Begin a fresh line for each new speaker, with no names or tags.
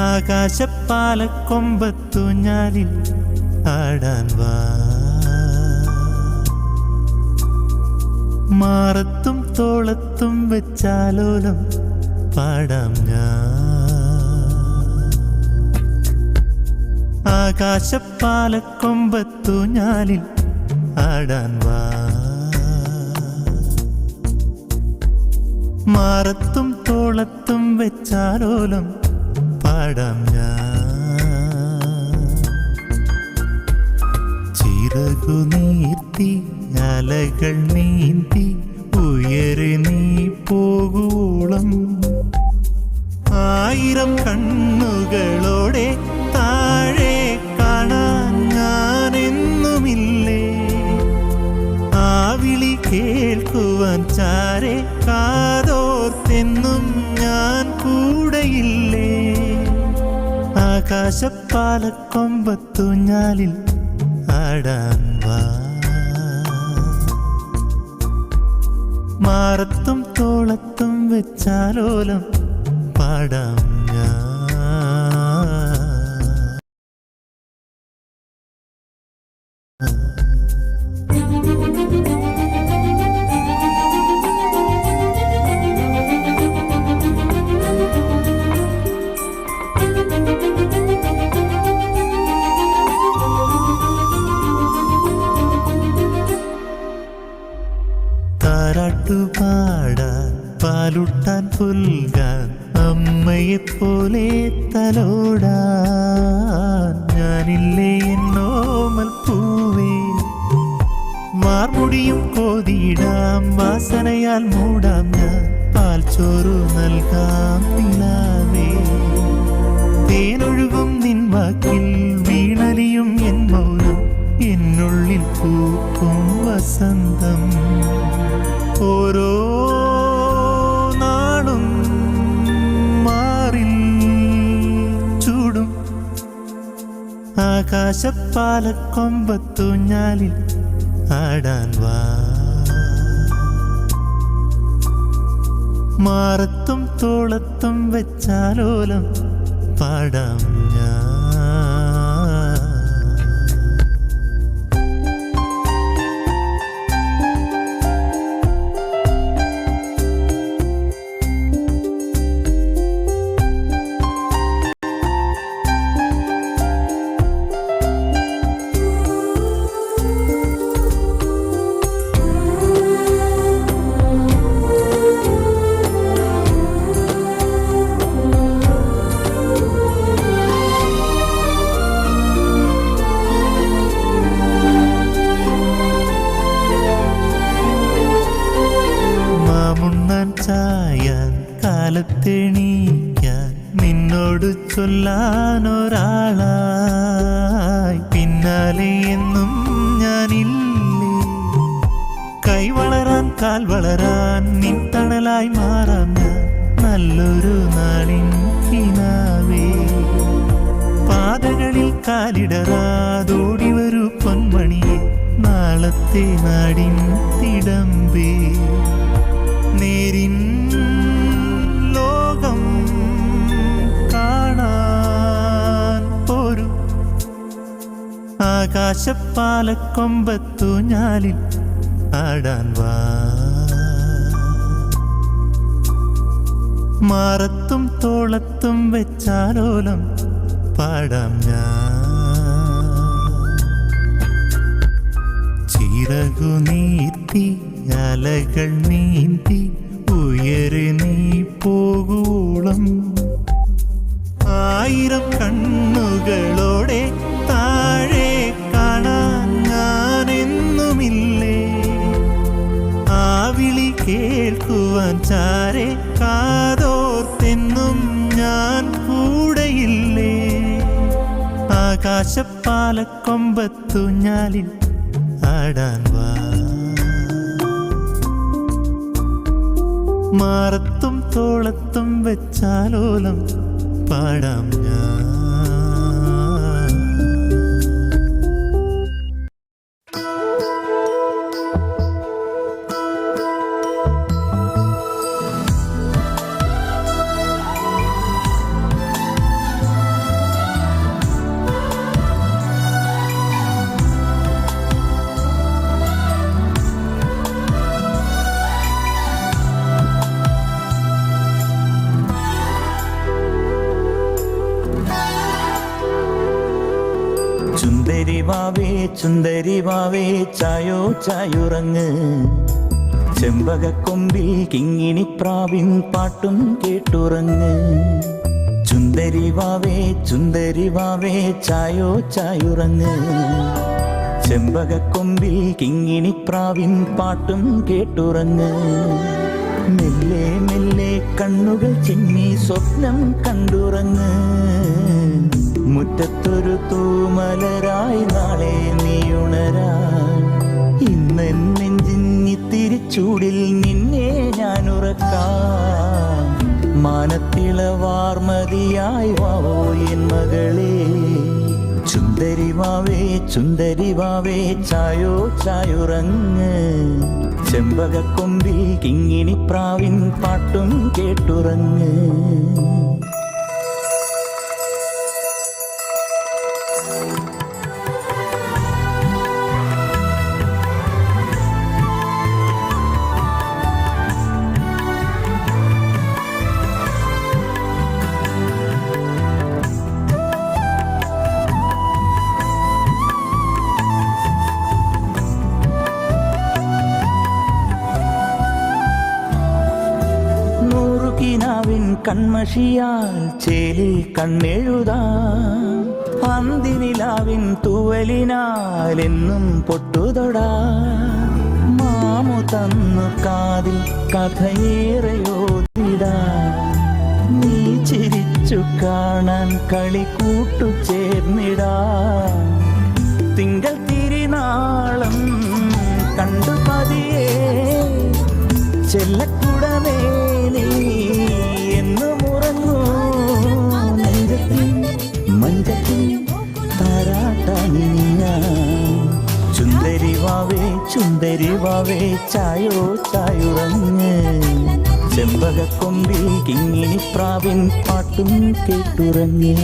ആകാശപ്പാലക്കൊമ്പത്തു ഞാലിൽ ആടാൻ വാ. മാറത്തും തോളത്തും വെച്ചാലോലം പാടാം ഞാൻ. ആകാശപ്പാലക്കൊമ്പത്തു ഞാലിൽ ആടാൻ വാ. മാറത്തും തോളത്തും വെച്ചാലോലം പാടാം ഞാൻ. ചിറകു നീർത്തി അലകൾ നീന്തി ഉയരെ നീ പോകുവോളം. ആയിരം കണ്ണുകളോടെ താഴെ കേൾക്കുവാൻ ചാരെ കാതോർത്തെന്നും ഞാൻ കൂടെയില്ലേ. ആകാശപ്പാലക്കൊമ്പത്തു ഞാലിൽ ആടാൻ വാ. മാറത്തും തോളത്തും വെച്ചാലോലം പാടാം പുൽകാൻ അമ്മയെപ്പോലെ തലോടാൻ ഞാനില്ലേ എന്നോമൽ പൂവേ. മാർമുടിയും കോതിയിടാം വാസനയാൽ മൂടാം ഞാൻ. പാൽച്ചോറു നൽകാം നിലാവേ. ആകാശപ്പാലക്കൊമ്പത്തു ഞാലിൽ ആടാൻ വാ. മാറത്തും തോളത്തും വെച്ചാലോലം പാടാം കാലത്തെണീക്കാൻ നിന്നോട് ചൊല്ലാൻ ഒരാളായി പിന്നാലെ എന്നും ഞാനില്ലേ? കൈ വളരാൻ കാൽ വളരാൻ നിൻ തണലായി മാറാം ഞാൻ. നല്ലൊരു നാളിൻ കിനാവേ പാതകളിൽ കാലിടറാതോടി വരൂ പൊന്മണിയെ. നാളത്തെ നാടിൻ തിടമ്പേ. നേരിൻ ആകാശപ്പാലക്കൊമ്പത്തു ഞാലിൽ ആടാൻ വാ. മാറത്തും തോളത്തും വെച്ചാലോലം പാടാം ഞാൻ. ചിറകു നീത്തി അലകൾ നീന്തി ഉയരെ നീ പോകൂളം ആയിരം കണ്ണുകളോടെ കേൾക്കുവാൻ ചാരെ കാതോർത്തെന്നും ഞാൻ കൂടെയില്ലേ? ആകാശപ്പാലക്കൊമ്പത്തു ഞാലിൽ ആടാൻ വാ. മാറത്തും തോളത്തും വെച്ചാലോലം പാടാം ഞാൻ.
വാവേ ചുന്ദരി വാവേ ചായോ ചായുറങ്ങ്. ചെമ്പകക്കൊമ്പിൽ കിങ്ങിണി പ്രാവിൻ പാട്ടും കേട്ടുറങ്ങ്. ചുന്ദരി വാവേ ചുന്ദരി വാവേ ചായോ ചായുറങ്ങ്. ചെമ്പകക്കൊമ്പിൽ കിങ്ങിണി പ്രാവിൻ പാട്ടും കേട്ടുറങ്ങ്. മെല്ലെ മെല്ലെ കണ്ണുകൾ ചിമ്മി സ്വപ്നം കണ്ടുറങ്ങ്. മുറ്റത്തൊരു തൂമലരായി നാളെ നീയുണരാൻ. ഇന്ന് നെഞ്ചിഞ്ഞി തിരിച്ചൂടിൽ നിന്നെ ഞാൻ ഉറക്കാം. മാനത്തിളവാർമതിയായി വാവോ എൻ മകളെ. ചുന്ദരി വാവേ ചായോ ചായുറങ്ങ്. ചെമ്പകക്കൊമ്പിൽ കിങ്ങിണി പ്രാവിൻ പാട്ടും കേട്ടുറങ്ങ്. കൺമഷിയാൽ ചേലിൽ കണ്ണെഴുതാം. അന്തിനിലാവിൻ തൂവലിനാൽ എന്നും പൊട്ടുതൊടാ. മാമു തന്നു കാതിൽ കഥയേറെയോതിടാ. നീ ചിരിച്ചു കാണാൻ കളി കൂട്ടു ചേർന്നിടാ. തിങ്കൾ തിരിനാളം കണ്ടു പതിയേ. ചെല്ലക്കുടമേ നീ ചുന്ദരി വാവേ ചായോ ചായുറങ്ങ്. ചെമ്പകക്കൊമ്പിൽ കിങ്ങിണി പ്രാവിൻ പാട്ടും കേട്ടുറങ്ങി.